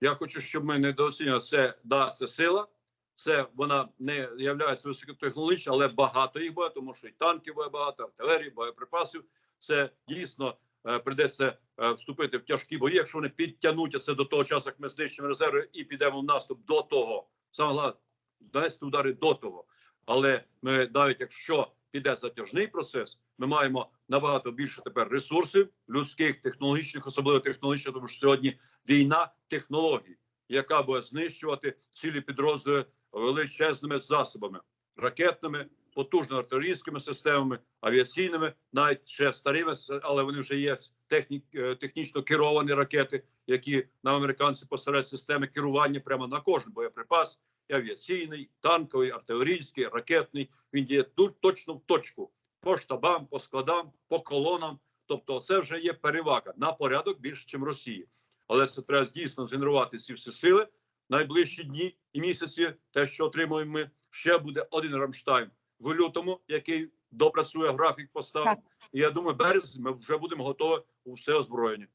Я хочу, щоб ми не недооцінювали це. Да, це сила. Це вона не є високотехнологічна, але багато їх буде, тому що і танків буде багато, артилерії, боєприпасів. Це дійсно е, прийдеться е, вступити в тяжкі бої, якщо вони підтягнуть це до того часу, як ми знищимо резерви і підемо в наступ до того. Саме головне нанести удари до того. Але ми навіть якщо піде затяжний процес, ми маємо набагато більше тепер ресурсів людських, технологічних, особливо технологічних, тому що сьогодні війна технологій, яка буде знищувати цілі підрозділи величезними засобами, ракетними, потужними артилерійськими системами, авіаційними, навіть ще старими, але вони вже є техні, е, технічно керовані ракети, які нам американці постарають системи керування прямо на кожен боєприпас, і авіаційний, танковий, артилерійський, ракетний. Він діє тут точно в точку по штабам, по складам, по колонам. Тобто, це вже є перевага на порядок більше, ніж Росії. Але це треба дійсно згенерувати ці всі сили найближчі дні і місяці. Те, що отримуємо ми, ще буде один Рамштайн в лютому, який допрацює графік постав. І я думаю, березень ми вже будемо готові у все озброєння.